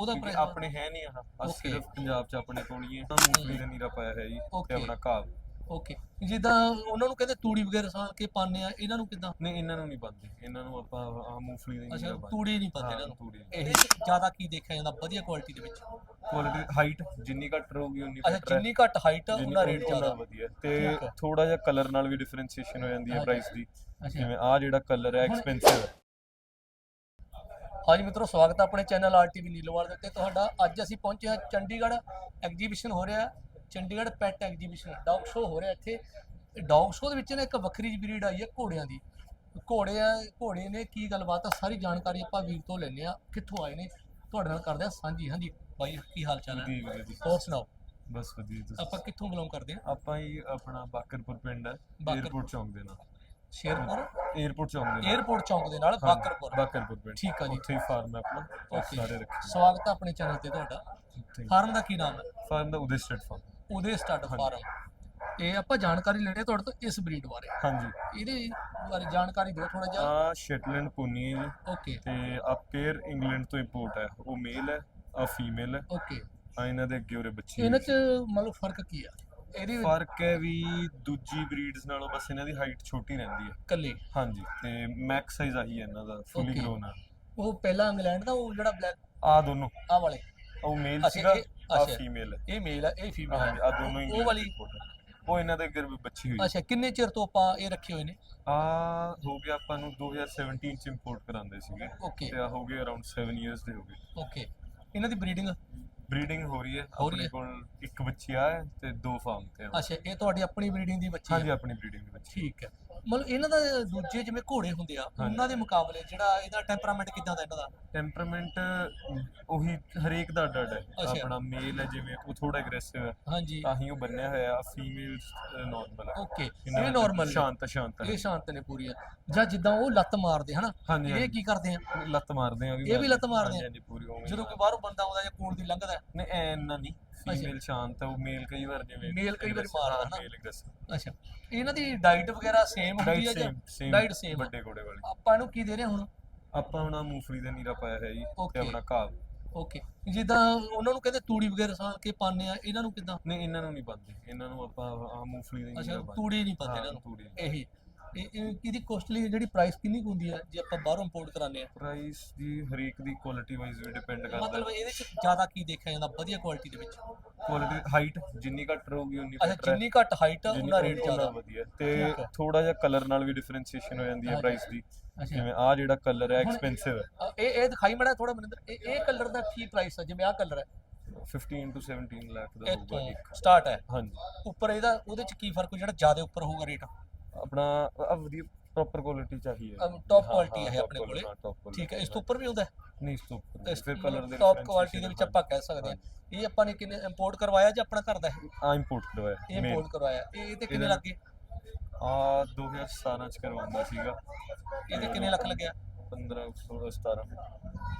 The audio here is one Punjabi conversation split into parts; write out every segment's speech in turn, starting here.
ਉਹਦਾ ਕਿਉਂਕਿ ਪ੍ਰਾਈਸ ਆਪਣੇ ਹੈ ਨਹੀਂ ਆਹ। Okay. ਸਿਰਫ ਪੰਜਾਬ 'ਚ ਆਪਣੇ ਕੋਲ ਹੀ ਹੈ। ਮੂੰਗਫਲੀ ਦਾ ਨੀਰਾ ਪਾਇਆ ਹੈ ਜੀ ਤੇ Okay. ਆਪਣਾ ਕਾਬ ਓਕੇ ਜਿੱਦਾਂ ਉਹਨਾਂ ਨੂੰ ਕਹਿੰਦੇ ਤੂੜੀ ਵਗੈਰਾ ਸਾਲ ਕੇ ਪਾਉਂਦੇ ਆ ਇਹਨਾਂ ਨੂੰ ਕਿਦਾਂ? ਨਹੀਂ ਇਹਨਾਂ ਨੂੰ ਨਹੀਂ ਪਾਉਂਦੇ। ਇਹਨਾਂ ਨੂੰ ਆਪਾਂ ਆਹ ਮੂੰਗਫਲੀ ਦਾ ਅੱਛਾ ਨੀਰਾ ਤੂੜੀ ਨਹੀਂ ਪਾਉਂਦੇ ਇਹਨਾਂ ਨੂੰ। ਤੂੜੀ ਇਹ ਜ਼ਿਆਦਾ ਕੀ ਦੇਖਿਆ ਜਾਂਦਾ ਵਧੀਆ ਕੁਆਲਿਟੀ ਦੇ ਵਿੱਚ? ਕੁਆਲਿਟੀ ਹਾਈਟ ਜਿੰਨੀ ਘੱਟ ਰਹੂਗੀ ਉਨੀ ਅੱਛਾ ਹੈ। ਜਿੰਨੀ ਘੱਟ ਹਾਈਟ ਜਿੰਨੀ ਉਹਦਾ ਰੇਟ ਜ਼ਿਆਦਾ। ਵਧੀਆ। ਤੇ ਠੀਕ ਹੈ। ਥੋੜਾ ਜਿਹਾ ਕਲਰ ਨਾਲ ਵੀ ਡਿਫਰੈਂਸ਼ੀਏਸ਼ਨ ਹੋ ਜਾਂਦੀ ਹੈ। ਪ੍ਰਾਈਸ ਦੀ। ਅੱਛਾ। ਜਿਵੇਂ ਆਹ ਜਿਹੜਾ ਕਲਰ ਹੈ ਹੁਣ- ਐਕਸਪੈਂਸਿਵ ਹੈ ਹਾਂਜੀ ਮਿੱਤਰੋ ਸਵਾਗਤ ਹੈ ਆਪਣੇ ਚੈਨਲ ਆਰਟੀਵੀ ਨੀਲੋਵਾਲ ਦੇ ਉੱਤੇ। ਤੁਹਾਡਾ ਅੱਜ ਅਸੀਂ ਪਹੁੰਚੇ ਹਾਂ ਚੰਡੀਗੜ੍ਹ ਐਗਜੀਬਿਸ਼ਨ ਹੋ ਰਿਹਾ। Chandigarh pet exhibition dog show ਹੋ ਰਿਹਾ ਇੱਥੇ। ਡੌਗ ਸ਼ੋ ਦੇ ਵਿੱਚ ਨਾ ਇੱਕ ਵੱਖਰੀ ਜਿਹੀ ਬਰੀਡ ਆਈ ਹੈ ਘੋੜਿਆਂ ਦੀ। ਘੋੜੇ ਆ ਘੋੜੇ ਨੇ ਕੀ ਗੱਲਬਾਤ ਆ ਸਾਰੀ ਜਾਣਕਾਰੀ ਆਪਾਂ ਵੀਰ ਤੋਂ ਲੈਣੇ ਆ ਕਿੱਥੋਂ ਆਏ ਨੇ? ਤੁਹਾਡੇ ਨਾਲ ਕਰਦੇ ਆ ਸਾਂਝੀ। ਹਾਂਜੀ ਬਾਈ ਕੀ ਹਾਲ ਚਾਲ ਹੈ? ਜੀ ਜੀ। ਹੋਰ ਸੁਣਾਓ? ਬਸ ਵਧੀਆ ਤੁਸੀਂ ਆਪਾਂ ਕਿੱਥੋਂ ਬਿਲੋਂਗ ਕਰਦੇ ਆ ਆਪਾਂ ਹੀ ਆਪਣਾ ਬਾਕਰਪੁਰ ਪਿੰਡ ਹੈ ਬਾਕਰਪੁਰ। 에어ਪੋਰਟ ਚੌਂਕ ਦੇ ਨਾਲ। ਸ਼ੇਰਪੁਰ? 에어ਪੋਰਟ ਚੌਂਕ ਦੇ 에어ਪੋਰਟ ਚੌਂਕ ਦੇ ਨਾਲ ਬਾਕਰਪੁਰ। ਬਾਕਰਪੁਰ ਪਿੰਡ। ਠੀਕ ਆ ਜੀ। ਉੱਥੇ ਹੀ ਫਾਰਮ ਹੈ ਆਪਣਾ। ਉੱਥੇ ਸਾਰੇ ਰੱਖੇ ਸਵਾਗਤ ਹੈ ਆਪਣੇ ਚੈਨਲ ਤੇ ਤੁਹਾਡਾ। Thank you. ਫਾਰਮ ਦਾ ਕੀ ਨਾਮ ਹੈ? ਫਾਰਮ ਦਾ ਉਦੇ ਸਟੇਟ ਫਾਰਮ ਉਹਦੇ ਸਟੱਡ ਫਾਰਮ ਇਹ ਆਪਾਂ ਜਾਣਕਾਰੀ ਲੈਣੀ ਤੁਹਾਡੇ ਤੋਂ ਇਸ ਬਰੀਡ ਬਾਰੇ। ਹਾਂਜੀ। ਇਹਦੇ ਬਾਰੇ ਜਾਣਕਾਰੀ ਦਿਓ ਥੋੜਾ ਜਿਹਾ। ਆ ਸ਼ੈਟਲੈਂਡ ਪੋਨੀ ਹੈ ਜੀ। ਓਕੇ। ਤੇ ਆ ਪੇਅਰ ਇੰਗਲੈਂਡ ਤੋਂ ਇੰਪੋਰਟ ਹੈ। ਉਹ ਮੇਲ ਹੈ ਆ ਫੀਮੇਲ ਹੈ। ਓਕੇ। ਆ ਇਹਨਾਂ ਦੇ ਅੱਗੇ ਉਰੇ ਬੱਚੇ ਇਹਨਾਂ 'ਚ ਮਤਲਬ ਫ਼ਰਕ ਕੀ ਆ? ਇਹਦੀ ਫ਼ਰਕ ਹੈ ਵੀ ਦੂਜੀ ਬਰੀਡਸ ਨਾਲੋਂ ਬਸ ਇਹਨਾਂ ਦੀ ਹਾਈਟ ਛੋਟੀ ਰਹਿੰਦੀ ਹੈ। ਕੱਲੀ ਹਾਂਜੀ ਤੇ ਮੈਕਸ ਸਾਈਜ਼ ਆਹੀ ਹੈ ਇਹਨਾਂ ਦਾ ਫੁੱਲੀ Okay. ਗਰੋਨ ਹੈ ਉਹ ਪਹਿਲਾ ਇੰਗਲੈਂਡ ਦਾ ਉਹ ਜਿਹੜਾ ਬਲੈਕ ਆ ਦੋਨੋਂ। ਆ ਵਾਲੇ। ਉਹ ਮੇਲ ਅੱਛਾ, ਸੀਗਾ ਇਹ- ਆ ਅੱਛਾ। ਫੀਮੇਲ ਹੈ। ਇਹ ਮੇਲ ਆ ਇਹ ਫੀਮੇਲ ਹਾਂਜੀ ਆ ਦੋਨੋਂ ਉਹ ਇੰਗਲੈਂਡ ਵਾਲੀ ਹੈ। ਉਹ ਇਹਨਾਂ ਦੇ ਵੀ ਬੱਚੀ ਹੋਈ ਅੱਛਾ ਕਿੰਨੇ ਚਿਰ ਤੋਂ ਆਪਾਂ ਇਹ ਰੱਖੇ ਹੋਏ ਨੇ? ਆ ਹੋ ਗਿਆ ਆਪਾਂ ਨੂੰ 2017 ਚ ਇੰਪੋਰਟ ਕਰਾਉਂਦੇ ਸੀਗੇ। ਓਕੇ ਤੇ ਆ ਹੋ ਗਏ ਅਰਾਊਂਡ 7 ਇਅਰਸ ਦੇ ਹੋ ਗਏ। ਓਕੇ ਇਹਨਾਂ ਦੀ ਬਰੀਡਿੰਗ ਬਰੀਡਿੰਗ ਹੋ ਰਹੀ ਹੈ ਹੋ ਰਹੀ ਆਪਣੇ। ਕੋਲ ਇੱਕ ਬੱਚੀ ਆ ਹੈ ਤੇ ਦੋ ਫਾਰਮ ਤੇ ਆ ਅੱਛਾ ਇਹ ਤੁਹਾਡੀ ਆਪਣੀ ਬਰੀਡਿੰਗ ਦੀ ਬੱਚੀ ਹਾਂਜੀ ਹੈ ਆਪਣੀ ਬਰੀਡਿੰਗ ਦੇ ਬੱਚੀ ਠੀਕ ਹੈ। ਮਤਲਬ ਇਹਨਾਂ ਦਾ ਦੂਜੇ ਜਿਵੇਂ ਘੋੜੇ ਹੁੰਦੇ ਆ ਉਹਨਾਂ ਦੇ ਮੁਕਾਬਲੇ ਜਿਹੜਾ ਇਹਦਾ ਟੈਂਪਰਾਮੈਂਟ ਕਿਦਾਂ ਦਾ ਇਹਨਾਂ ਦਾ? ਟੈਂਪਰਾਮੈਂਟ ਉਹੀ ਹਰੇਕ ਦਾ ਅੱਡ ਹੈ। ਆਪਣਾ ਮੇਲ ਹੈ ਜਿਵੇਂ ਉਹ ਥੋੜਾ ਐਗਰੈਸਿਵ ਹੈ ਹਾਂਜੀ। ਤਾਂ ਹੀ ਉਹ ਬੰਨਿਆ ਹੋਇਆ ਆ ਫੀਮੇਲਸ ਨਾਰਮਲ ਹੈ। ਓਕੇ ਇਹ ਨਾਰਮਲ ਸ਼ਾਂਤ ਸ਼ਾਂਤ ਇਹ ਸ਼ਾਂਤ ਨੇ ਪੂਰੀਆਂ। ਜਾਂ ਜਿੱਦਾਂ ਉਹ ਲੱਤ ਮਾਰਦੇ ਹਨਾ? ਇਹ। ਕੀ ਕਰਦੇ ਆ? ਲੱਤ ਮਾਰਦੇ ਆ ਇਹ ਵੀ ਲੱਤ ਮਾਰਦੇ ਆ? ਪੂਰੀ ਜਦੋਂ ਕੋਈ ਬਾਹਰੋਂ ਬੰਦਾ ਆਉਂਦਾ ਜਾਂ ਕੋਲ ਦੀ ਲੰਘਦਾ? ਨਹੀਂ ਐਨਾ ਨਹੀਂ। ਫੀਮੇਲ ਸ਼ਾਂਤ ਹੈ ਉਹ ਮੇਲ ਕਈ ਵਾਰ ਜਿਵੇਂ Male ਕਈ ਵਾਰੀ ਮਾਰਦਾ ਨਾ। ਮੇਲ ਐਗਰੈਸਿਵ ਅੱਛਾ। ਇਹਨਾਂ ਦੀ ਡਾਈਟ ਵਗੈਰਾ ਸੇਮ ਹੁੰਦੀ ਡਾਈਟ ਹੈ ਜਾਂ ਸੇਮ ਸੇਮ। ਵੱਡੇ ਘੋੜੇ ਵਾਲੀ। ਆਪਾਂ ਇਹਨੂੰ ਕੀ ਦੇ ਰਹੇ ਹੁਣ? ਆਪਾਂ ਆਹ ਮੂੰਗਫਲੀ ਦਾ ਨੀਰਾ ਪਾਇਆ ਹੈ ਜੀ ਤੇ. ਆਪਣਾ ਕਾਬ ਓਕੇ ਜਿੱਦਾਂ ਉਹਨਾਂ ਨੂੰ ਕਹਿੰਦੇ ਤੂੜੀ ਵਗੈਰਾ ਸਾਲ ਕੇ ਪਾਉਂਦੇ ਆ ਇਹਨਾਂ ਨੂੰ ਕਿਦਾਂ? ਨਹੀਂ ਇਹਨਾਂ ਨੂੰ ਨਹੀਂ ਪਾਉਂਦੇ। ਇਹਨਾਂ ਨੂੰ ਆਪਾਂ ਮੂੰਗਫਲੀ ਦਾ ਅੱਛਾ ਨੀਰਾ ਪਾਉਂਦੇ। ਤੂੜੀ ਨਹੀਂ ਪਾਉਂਦੇ ਇਹਨਾਂ ਨੂੰ। ਇਹੀ। ਇਹ ਇਹ ਇਹਦੀ ਕੋਸਟਲੀ ਜਿਹੜੀ ਪ੍ਰਾਈਸ ਕਿੰਨੀ ਕੁ ਹੁੰਦੀ ਹੈ ਜੇ ਆਪਾਂ ਬਾਹਰੋਂ ਇੰਪੋਰਟ ਕਰਾਉਂਦੇ ਆ? ਪ੍ਰਾਈਸ ਦੀ ਹਰੇਕ ਦੀ ਕੁਆਲਿਟੀ ਵਾਈਜ਼ ਵੀ ਡਿਪੈਂਡ ਕਰਦਾ। ਮਤਲਬ ਇਹਦੇ ਚ ਜ਼ਿਆਦਾ ਕੀ ਦੇਖਿਆ ਜਾਂਦਾ ਵਧੀਆ ਕੁਆਲਿਟੀ ਦੇ ਵਿੱਚ? ਕੁਆਲਿਟੀ ਹਾਈਟ ਜਿੰਨੀ ਘੱਟ ਰਹੂਗੀ ਉਨੀ ਅੱਛਾ better ਹੈ। ਜਿੰਨੀ ਘੱਟ ਹਾਈਟ ਜਿੰਨੀ ਉਹਦਾ ਰੇਟ ਜ਼ਿਆਦਾ। ਵਧੀਆ। ਤੇ ਠੀਕ ਹੈ। ਥੋੜਾ ਜਿਹਾ ਕਲਰ ਨਾਲ ਵੀ ਡਿਫਰੈਂਸ਼ੀਏਸ਼ਨ ਹੋ ਜਾਂਦੀ ਹੈ ਹਾਂਜੀ। ਪ੍ਰਾਈਸ ਦੀ। ਅੱਛਾ। ਜਿਵੇਂ ਆਹ ਜਿਹੜਾ ਕਲਰ ਹੈ ਹੁਣ- ਐਕਸਪੈਂਸਿਵ ਹੈ। ਅ, ਇਹ ਇਹ ਦਿਖਾਈ ਮੜਾ ਥੋੜਾ ਮਨਿੰਦਰ ਇਹ ਇਹ ਕਲਰ ਦਾ ਕੀ ਪ੍ਰਾਈਸ ਹੈ ਜਿਵੇਂ ਆਹ ਕਲਰ ਹੈ। 15 ਤੋਂ 17 ਲੱਖ ਦਾ ਹੋਊਗਾ ਇੱਥੋਂ ਇੱਕ ਸਟਾਰਟ ਹੈ। ਹਾਂਜੀ। ਉੱਪਰ ਇਹਦਾ ਉਹਦੇ ਚ ਕੀ ਫ਼ਰਕ ਜਿਹੜਾ ਜ਼ਿਆਦਾ ਉੱਪਰ ਹੋਊਗਾ ਰੇਟ ਆਪਣਾ ਆਹ ਵਧੀਆ ਪ੍ਰੋਪਰ ਕੁਆਲਿਟੀ ਚਾਹੀਏ। ਟੌਪ ਕੁਆਲਿਟੀ ਹੈ ਆਪਣੇ ਕੋਲੇ। ਠੀਕ ਹੈ ਇਸ ਤੋਂ ਉੱਪਰ ਵੀ ਹੁੰਦਾ ਹੈ? ਨਹੀਂ ਇਸ ਤੋਂ ਉੱਪਰ ਇਸ ਫਿਰ ਕਲਰ ਦੇ ਟੌਪ ਕੁਆਲਿਟੀ ਦੇ ਵਿੱਚ ਆਪਾਂ ਕਹਿ ਸਕਦੇ ਹਾਂ। ਇਹ ਆਪਾਂ ਨੇ ਕਿੰਨੇ ਇੰਪੋਰਟ ਕਰਵਾਇਆ ਜਾਂ ਆਪਣਾ ਘਰ ਦਾ ਹੈ? ਆ ਇੰਪੋਰਟ ਕਰਵਾਇਆ ਇਹ ਇੰਪੋਰਟ ਕਰਵਾਇਆ। ਇਹ ਤੇ ਕਿੰਨੇ ਲੱਗੇ? ਆ 2017 ਚ ਕਰਵਾਉਂਦਾ ਸੀਗਾ। ਇਹਦੇ ਕਿੰਨੇ ਲੱਖ ਲੱਗਿਆ? 15 16 17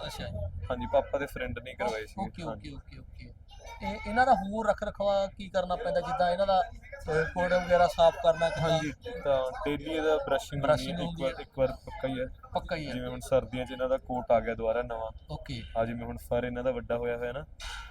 ਅੱਛਾ ਹਾਂਜੀ ਪਾਪਾ ਦੇ ਫਰੈਂਡ ਨੇ ਕਰਵਾਏ ਸੀ ਓਕੇ ਓਕੇ ਓਕੇ ਓਕੇ। ਇਹ ਇਹਨਾਂ ਦਾ ਹੋਰ ਰੱਖ ਰਖਵਾ ਕੀ ਕਰਨਾ ਪੈਂਦਾ ਜਿੱਦਾਂ ਇਹਨਾਂ ਦਾ ਕੋਡ ਵਗੈਰਾ ਸਾਫ਼ ਕਰਨਾ ਕਿੱਦਾਂ? ਹਾਂਜੀ ਤਾਂ ਡੇਲੀ ਇਹਦਾ ਬ੍ਰਸ਼ਿੰਗ Brushing ਇੱਕ ਹੁੰਦੀ ਵਾਰ ਹੈ। ਇੱਕ ਵਾਰ ਪੱਕਾ ਹੀ ਹੈ। ਪੱਕਾ ਹੀ ਹੈ। ਜਿਵੇਂ ਹੁਣ ਸਰਦੀਆਂ 'ਚ ਇਹਨਾਂ ਦਾ ਕੋਟ ਆ ਗਿਆ ਦੁਬਾਰਾ ਨਵਾਂ। ਓਕੇ। ਆ ਜਿਵੇਂ ਹੁਣ ਫਰ ਇਹਨਾਂ ਦਾ ਵੱਡਾ ਹੋਇਆ ਹੋਇਆ ਨਾ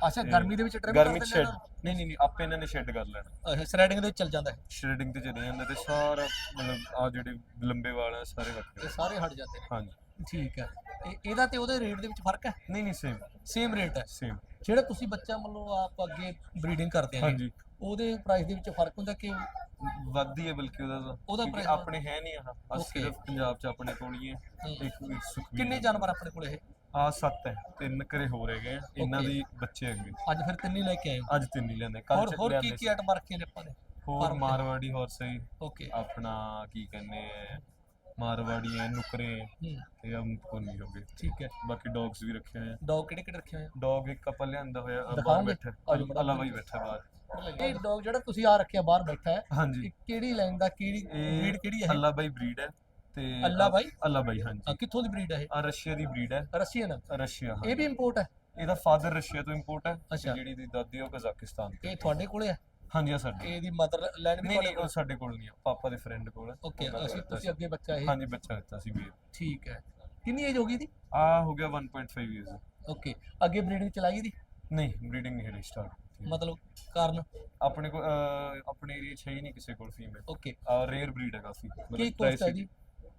ਅੱਛਾ ਤੇ ਗਰਮੀ ਦੇ ਵਿੱਚ ਟ੍ਰਿਮ ਗਰਮੀ 'ਚ ਸ਼ੈਡ ਨਹੀਂ ਨਹੀਂ ਨਹੀਂ ਆਪੇ ਇਹਨਾਂ ਨੇ ਸ਼ੈਡ ਕਰ ਲੈਣਾ। ਅੱਛਾ ਸ਼੍ਰੈਡਿੰਗ ਦੇ ਵਿੱਚ ਚੱਲ ਜਾਂਦਾ ਹੈ। ਸ਼੍ਰੈਡਿੰਗ ਤੇ ਚਲੇ ਜਾਂਦਾ ਤੇ ਸਾਰਾ ਮਤਲਬ ਆ ਜਿਹੜੇ ਲੰਬੇ ਵਾਲ ਆ ਸਾਰੇ ਇਹ ਸਾਰੇ ਹਟ ਜਾਂਦੇ ਨੇ। ਹਾਂਜੀ। ਠੀਕ ਹੈ। ਇਹ ਇਹਦਾ ਤੇ ਉਹਦੇ ਰੇਟ ਦੇ ਵਿੱਚ ਫ਼ਰਕ ਹੈ? ਨਹੀਂ ਨਹੀਂ ਸੇਮ ਸੇਮ ਰੇਟ ਹੈ? ਸੇਮ ਜਿਹੜਾ ਤੁਸੀਂ ਬੱਚਾ ਮੰਨ ਲਓ ਆਪ ਅੱਗੇ ਬਰੀਡਿੰਗ ਕਰਦੇ ਆ ਹਾਂਜੀ। ਉਹਦੇ ਪ੍ਰਾਈਸ ਦੇ ਵਿੱਚ ਫ਼ਰਕ ਹੁੰਦਾ ਕਿ ਵੱਧਦੀ ਹੈ ਬਲਕਿ ਉਹਦਾ ਤਾਂ? ਉਹਦਾ ਕਿਉਂਕਿ price ਆਪਣੇ ਹੈ ਨਹੀਂ ਆਹ। ਆਹ Okay. ਸਿਰਫ ਪੰਜਾਬ 'ਚ ਆਪਣੇ ਕੋਲ ਹੀ ਹੈ। ਹਮ, ਇੱਕ ਸੁਖਵੀਰ ਕਿੰਨੇ ਜਾਨਵਰ ਆਪਣੇ ਕੋਲ ਇਹ? ਆ ਸੱਤ ਹੈ। ਤਿੰਨ ਘਰੇ ਹੋ ਰਹੇ ਗਏ ਆ, ਇਹਨਾਂ Okay. ਦੀ ਬੱਚੇ ਅੱਗੇ ਅੱਜ ਫਿਰ ਤਿੰਨ ਹੀ ਲੈ ਕੇ ਆਏ ਹੋ। ਅੱਜ ਤਿੰਨ ਹੀ ਲੈਂਦੇ ਕੱਲ ਹੋਰ ਹੋਰ ਕੀ ਕੀ ਆਈਟਮ ਰੱਖੀਆਂ ਨੇ ਆਪਾਂ ਨੇ? ਹੋਰ farm ਤੇ? ਮਾਰਵਾੜੀ ਹਾਰਸ ਹੈ ਓਕੇ ਆਪਣਾ ਕੀ ਕਹਿੰਦੇ ਆ? ਮਾਰਵਾੜੀ ਹੈ ਨੁਕਰੇ ਹੂੰ। ਤੇ ਹਮ ਕੋਨੀ ਹੋ ਗਏ ਠੀਕ ਹੈ। ਬਾਕੀ ਡੌਗਸ ਵੀ ਰੱਖੇ ਹੋਏ ਆ। ਡੌਗ ਕਿਹੜੇ ਕਿਹੜੇ ਰੱਖੇ ਹੋਏ ਆ? ਡੌਗ ਇੱਕ ਆਪਾਂ ਲਿਆਂਦਾ ਹੋਇਆ ਆ ਬਾਹਰ ਦਿਖਾਓਗੇ? ਬੈਠਾ। ਆਜੋ ਬੜਾ ਅਲਾਵਾ ਹੀ ਬੈਠਾ ਬਾਹਰ। ਇਹ ਡੌਗ ਜਿਹੜਾ ਤੁਸੀਂ ਆ ਰੱਖਿਆ ਬਾਹਰ ਬੈਠਾ ਹੈ ਹਾਂਜੀ। ਇਹ ਕਿਹੜੀ ਲਾਈਨ ਦਾ ਕਿਹੜੀ ਇਹ ਬਰੀਡ ਕਿਹੜੀ ਹੈ ਅੱਲਾ ਬਾਈ ਬਰੀਡ ਹੈ ਤੇ ਅੱਲਾ ਬਾਈ? ਅੱਲਾ ਬਾਈ ਹਾਂਜੀ। ਇਹ? ਕਿੱਥੋਂ ਦੀ ਬਰੀਡ ਹੈ ਆ ਰਸ਼ੀਆ ਦੀ ਬਰੀਡ ਹੈ। ਇਹ ਰਸ਼ੀਅਨ ਰਸ਼ੀਆ ਹਾਂ। ਇਹ ਵੀ ਇੰਪੋਰਟ ਹੈ? ਇਹਦਾ ਫਾਦਰ ਰਸ਼ੀਆ ਤੋਂ ਇੰਪੋਰਟ ਹੈ ਤੇ ਅੱਛਾ। ਜਿਹੜੀ ਦੀ ਦਾਦੀ ਉਹ ਕਜ਼ਾਕਿਸਤਾਨ ਤੋਂ ਇਹ ਤੁਹਾਡੇ ਕੋਲੇ ਹੈ? ਹਾਂਜੀ ਆ ਸਾਡੇ ਇਹਦੀ ਮਦਰ ਲੈਂਡ ਵੀ ਨਹੀਂ ਤੁਹਾਡੇ ਨਹੀਂ ਉਹ ਸਾਡੇ ਕੋਲ ਨਹੀਂ ਆ ਪਾਪਾ ਦੇ ਫਰੈਂਡ ਕੋਲ। ਹੈ ਓਕੇ ਉਹਨਾਂ ਦਾ ਅਸੀਂ ਦਿੱਤਾ ਤੁਸੀਂ ਅੱਗੇ ਬੱਚਾ ਸੀ। ਇਹ ਹਾਂਜੀ ਬੱਚਾ ਦਿੱਤਾ ਸੀ ਵੀਰ ਠੀਕ ਹੈ। ਕਿੰਨੀ ਏਜ ਹੋ ਗਈ ਦੀ ਆ ਹੋ ਗਿਆ 1.5 ਇਅਰਸ ਓਕੇ ਅੱਗੇ ਬਰੀਡਿੰਗ ਚਲਾਈ ਦੀ? ਨਹੀਂ ਬਰੀਡਿੰਗ ਨਹੀਂ ਹਲੇ ਸਟਾਰਟ ਮਤਲਬ ਕਾਰਨ? ਆਪਣੇ ਕੋਲ ਅਹ, ਆਪਣੇ ਏਰੀਆ 'ਚ ਹੈ ਹੀ ਨਹੀਂ ਕਿਸੇ ਕੋਲ ਫੀਮੇਲ ਓਕੇ ਰੇਅਰ ਬਰੀਡ ਹੈ ਕਾਫੀ ਕੀ ਕੋਸਟ ਹੈ ਜੀ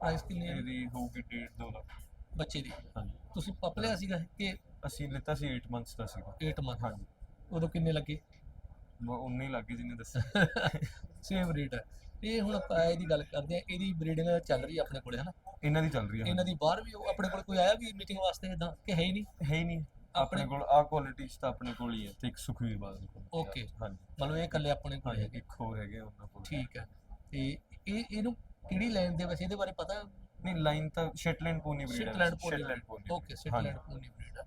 ਪ੍ਰਾਈਸ ਕਿੰਨੀ ਹੈ? ਇਹਦੀ ਹੋਊਗੀ 1.5 2 ਲੱਖ। ਬੱਚੇ ਦੀ? ਹਾਂਜੀ। ਤੁਸੀਂ ਪਪ ਲਿਆ ਸੀਗਾ ਕਿ ਅਸੀਂ ਲਿੱਤਾ ਸੀ 8 ਮੰਥਸ ਦਾ ਸੀਗਾ। 8 ਮੰਥ ਹਾਂਜੀ। ਉਦੋਂ ਕਿੰਨੇ ਲੱਗੇ? ਉਨੇ ਹੀ ਲੱਗੇ ਜਿੰਨੇ ਦੱਸਿਆ ਸੇਮ ਰੇਟ ਹੈ ਇਹ ਹੁਣ ਆਪਾਂ ਇਹਦੀ ਗੱਲ ਕਰਦੇ ਆ ਇਹਦੀ ਬਰੀਡਿੰਗ ਚੱਲ ਰਹੀ ਆਪਣੇ ਕੋਲੇ ਹਨਾ? ਇਹਨਾਂ ਦੀ ਚੱਲ ਰਹੀ ਹੈ ਇਹਨਾਂ ਦੀ ਬਾਹਰ ਵੀ ਉਹ ਆਪਣੇ ਕੋਲ ਕੋਈ ਆਇਆ ਵੀ ਮੀਟਿੰਗ ਵਾਸਤੇ ਇਦਾਂ ਕਿ ਹੈ ਹੀ ਨਹੀਂ? ਹੈ ਹੀ ਨਹੀਂ। ਆਪਣੇ ਕੋਲ ਆ ਕੁਆਲਿਟੀ ਤਾਂ ਆਪਣੇ ਕੋਲ ਹੀ ਹੈ ਤੇ ਇੱਕ ਸੁਖਵੀਰ ਬਾਦਲ ਕੋਲ Okay. ਹਾਂਜੀ। ਮਤਲਬ ਇਹ ਇਕੱਲੇ ਆਪਣੇ ਕੋਲ ਹਾਂਜੀ ਹੈਗੇ। ਇੱਕ ਹੋਰ ਹੈਗੇ ਆ ਉਹਨਾਂ ਕੋਲ। ਠੀਕ ਹੈ ਤੇ ਇਹ ਇਹਨੂੰ ਕਿਹੜੀ ਲਾਈਨ ਦੇ ਵੈਸੇ ਇਹਦੇ ਬਾਰੇ ਪਤਾ? ਨਹੀਂ ਲਾਈਨ ਤਾਂ ਸ਼ੈਟਲੈਂਡ ਪੋਨੀ ਬਰੀਡ ਹੈ Shetland pony okay Shetland pony breed ਹੈ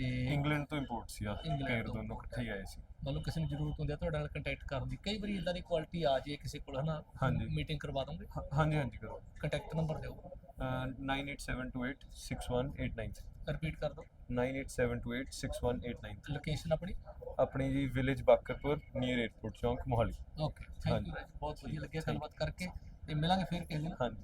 ਤੇ ਇੰਗਲੈਂਡ ਤੋਂ ਇੰਪੋਰਟ ਸੀ ਆ ਇੰਗਲੈਂਡ ਤੋਂ ਦੋਨੋਂ ਇਕੱਠੇ ਹੀ ਆਏ ਸੀ। ਮਤਲਬ ਕਿਸੇ ਨੂੰ ਜ਼ਰੂਰਤ ਹੁੰਦੀ ਹੈ ਤੁਹਾਡੇ ਨਾਲ ਕੰਟੈਕਟ ਕਰਨ ਦੀ। ਕਈ ਵਾਰੀ ਇਦਾਂ ਦੀ ਕੁਆਲਿਟੀ ਆ ਜੇ ਕਿਸੇ ਕੋਲ ਹਨਾ? ਹਾਂਜੀ। ਮੀਟਿੰਗ ਕਰਵਾ ਦੋਗੇ? ਹਾਂ- ਹਾਂਜੀ ਹਾਂਜੀ ਕਰੋ ਕੰਟੈਕਟ ਨੰਬਰ ਦਿਓ। ਅਹ 9872861893 ਰਿਪੀਟ ਕਰ ਦਿਓ। 9872861893 ਲੋਕੇਸ਼ਨ ਆਪਣੀ? ਆਪਣੀ ਜੀ village Bakarpur near airport Chowk Mohali okay thank you. ਬਹੁਤ ਵਧੀਆ ਲੱਗਿਆ. ਗੱਲਬਾਤ ਕਰਕੇ। ਤੇ ਮਿਲਾਂਗੇ ਫਿਰ ਕਿਸੇ ਦਿਨ। ਹਾਂਜੀ।